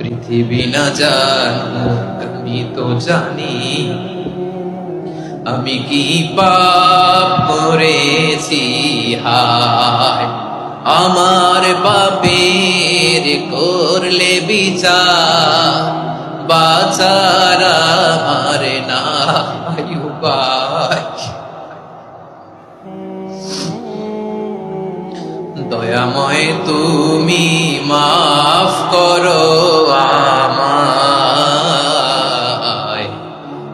পৃথিবী না জানুক আমি তো জানি। আমি কি পাপ করেছি? হায়, আমার পাপের করলে বিচার। বাচার আমার না দয়াময় তুমি মাফ করো।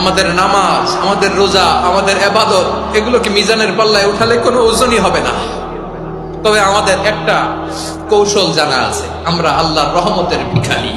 আমাদের নামাজ, আমাদের রোজা, আমাদের আবাদত এগুলোকে মিজানের পাল্লায় উঠালে কোনো ওজনই হবে না। তবে আমাদের একটা কৌশল জানা আছে, আমরা আল্লাহর রহমতের ভিখারি।